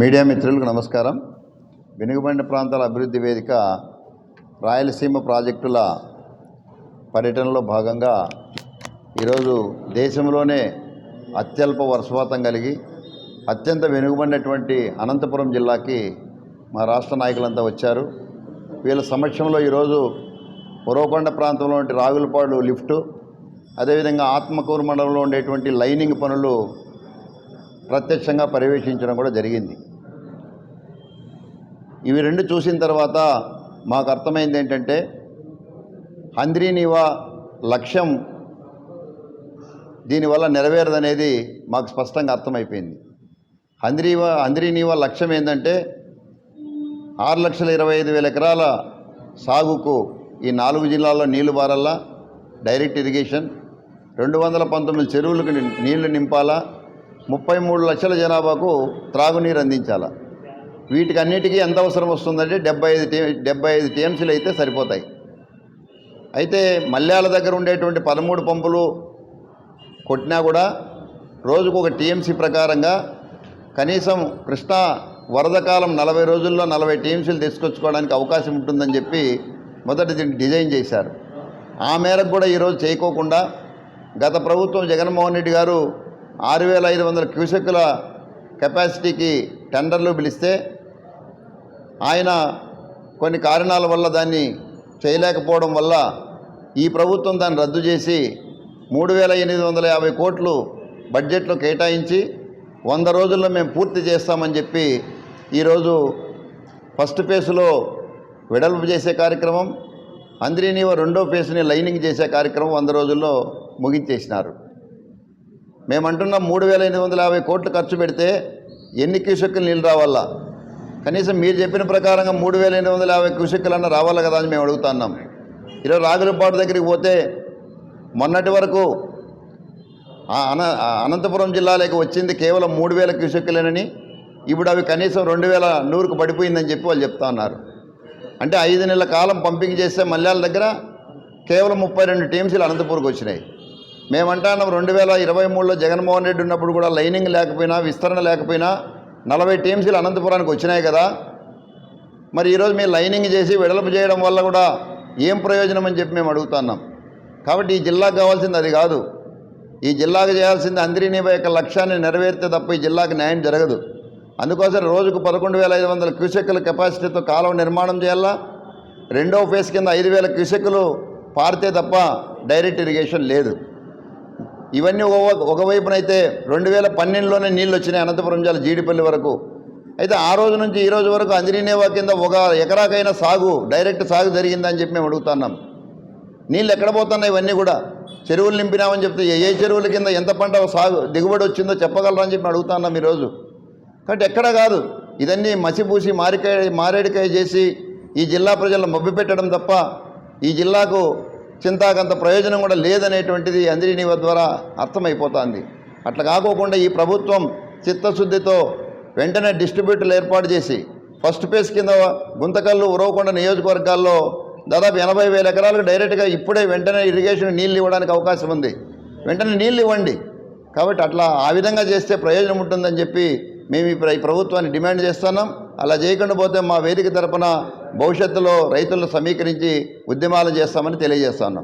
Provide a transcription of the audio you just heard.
Media మిత్రులకు నమస్కారం. వెనుకబడిన ప్రాంతాల అభివృద్ధి వేదిక రాయలసీమ ప్రాజెక్టుల పర్యటనలో భాగంగా ఈరోజు దేశంలోనే అత్యల్ప వర్షపాతం కలిగి అత్యంత వెనుకబడినటువంటి అనంతపురం జిల్లాకి మా రాష్ట్ర నాయకులంతా వచ్చారు. వీళ్ళ సమక్షంలో ఈరోజు ఉరవకొండ ప్రాంతంలో ఉండే రాగులపాడు లిఫ్టు అదేవిధంగా ఆత్మకూరు మండలంలో ఉండేటువంటి లైనింగ్ పనులు ప్రత్యక్షంగా పర్యవేక్షించడం కూడా జరిగింది. ఇవి రెండు చూసిన తర్వాత మాకు అర్థమైంది ఏంటంటే హంద్రీనివా లక్ష్యం దీనివల్ల నెరవేరదనేది మాకు స్పష్టంగా అర్థమైపోయింది. హంద్రీవా హంద్రీనివా లక్ష్యం ఏంటంటే ఆరు లక్షల ఇరవై ఐదు వేల ఎకరాల సాగుకు ఈ నాలుగు జిల్లాల్లో నీళ్ళు బారల్లా డైరెక్ట్ ఇరిగేషన్ రెండు వందల పంతొమ్మిది చెరువులకు నీళ్ళు నింపాలా ముప్పై మూడు లక్షల జనాభాకు త్రాగునీరు అందించాలి? వీటికి అన్నిటికీ ఎంత అవసరం వస్తుందంటే డెబ్బై ఐదు టీ డెబ్బై ఐదు టీఎంసీలు అయితే సరిపోతాయి. అయితే మల్యాల దగ్గర ఉండేటువంటి పదమూడు పంపులు కొట్టినా కూడా రోజుకు ఒక టీఎంసీ ప్రకారంగా కనీసం కృష్ణా వరద కాలం నలభై రోజుల్లో నలభై టీఎంసీలు తీసుకొచ్చుకోవడానికి అవకాశం ఉంటుందని చెప్పి మొదట దీన్ని డిజైన్ చేశారు. ఆ మేరకు కూడా ఈరోజు చేయకోకుండా గత ప్రభుత్వం జగన్మోహన్ రెడ్డి గారు ఆరు వేల ఐదు వందల క్యూసెక్కుల కెపాసిటీకి టెండర్లు పిలిస్తే ఆయన కొన్ని కారణాల వల్ల దాన్ని చేయలేకపోవడం వల్ల ఈ ప్రభుత్వం దాన్ని రద్దు చేసి మూడు వేల ఎనిమిది వందల యాభై కోట్లు బడ్జెట్లో కేటాయించి వంద రోజుల్లో మేము పూర్తి చేస్తామని చెప్పి ఈరోజు ఫస్ట్ ఫేజ్లో వెడల్పు చేసే కార్యక్రమం అంద్రీనీవ రెండో ఫేజ్ని లైనింగ్ చేసే కార్యక్రమం వంద రోజుల్లో ముగించేసినారు. మేమంటున్నాం మూడు వేల ఎనిమిది వందల యాభై కోట్లు ఖర్చు పెడితే ఎన్ని క్యూసెక్కులు నీళ్ళు రావాలా? కనీసం మీరు చెప్పిన ప్రకారంగా మూడు వేల ఎనిమిది వందల యాభై క్యూసెక్కులన్నా రావాలి కదా అని మేము అడుగుతున్నాం ఈరోజు రాగులపాటు దగ్గరికి పోతే మొన్నటి వరకు అన అనంతపురం జిల్లాలోకి వచ్చింది కేవలం మూడు వేల క్యూసెక్కులేనని ఇప్పుడు అవి కనీసం రెండు వేల నూరుకు పడిపోయిందని చెప్పి వాళ్ళు చెప్తా ఉన్నారు. అంటే ఐదు నెలల కాలం పంపింగ్ చేస్తే మల్యాల దగ్గర కేవలం ముప్పై రెండు టీమ్స్లు అనంతపూర్కి వచ్చినాయి. మేమంటాం రెండు వేల ఇరవై మూడులో జగన్మోహన్ రెడ్డి ఉన్నప్పుడు కూడా లైనింగ్ లేకపోయినా విస్తరణ లేకపోయినా నలభై టీమ్స్లు అనంతపురానికి వచ్చినాయి కదా. మరి ఈరోజు మీరు లైనింగ్ చేసి వెడల్పు చేయడం వల్ల కూడా ఏం ప్రయోజనం అని చెప్పి మేము అడుగుతున్నాం. కాబట్టి ఈ జిల్లాకు కావాల్సింది అది కాదు. ఈ జిల్లాకు చేయాల్సింది అందరినీ యొక్క లక్ష్యాన్ని నెరవేరితే తప్ప ఈ జిల్లాకు న్యాయం జరగదు. అందుకోసం రోజుకు పదకొండు వేల ఐదు వందల క్యూసెక్కుల కెపాసిటీతో కాలువ నిర్మాణం చేయాలా? రెండో ఫేజ్ కింద ఐదు వేల క్యూసెక్కులు పారితే తప్ప డైరెక్ట్ ఇరిగేషన్ లేదు. ఇవన్నీ ఒక ఒకవైపునైతే రెండు వేల పన్నెండులోనే నీళ్ళు వచ్చినాయి అనంతపురం జిల్లా జీడిపల్లి వరకు. అయితే ఆ రోజు నుంచి ఈ రోజు వరకు అందిరినేవా కింద ఒక ఎకరాకైనా సాగు డైరెక్ట్ సాగు జరిగిందని చెప్పి మేము అడుగుతున్నాం. నీళ్ళు ఎక్కడ పోతున్నాయి ఇవన్నీ కూడా? చెరువులు నింపినామని చెప్తే ఏ చెరువుల కింద ఎంత పంట సాగు దిగుబడి వచ్చిందో చెప్పగలరా అని చెప్పి అడుగుతున్నాం ఈరోజు. కాబట్టి ఎక్కడ కాదు ఇదన్నీ మసిపూసి మారికాయ మారేడికాయ చేసి ఈ జిల్లా ప్రజలను పెట్టడం తప్ప ఈ జిల్లాకు చింతాకంత ప్రయోజనం కూడా లేదనేటువంటిది అందిరినీవ ద్వారా అర్థమైపోతుంది. అట్లా కాకోకుండా ఈ ప్రభుత్వం చిత్తశుద్ధితో వెంటనే డిస్ట్రిబ్యూటర్లు ఏర్పాటు చేసి ఫస్ట్ ఫేజ్ కింద గుంతకల్లు ఉరవకొండ నియోజకవర్గాల్లో దాదాపు ఎనభై వేల ఎకరాలకు డైరెక్ట్గా ఇప్పుడే వెంటనే ఇరిగేషన్ నీళ్ళు ఇవ్వడానికి అవకాశం ఉంది. వెంటనే నీళ్ళు ఇవ్వండి. కాబట్టి అట్లా ఆ విధంగా చేస్తే ప్రయోజనం ఉంటుందని చెప్పి మేము ఈ ప్రభుత్వాన్ని డిమాండ్ చేస్తున్నాం. అలా చేయకుండా పోతే మా వేదిక తరపున భవిష్యత్తులో రైతులను సమీకరించి ఉద్యమాలు చేస్తామని తెలియజేస్తాను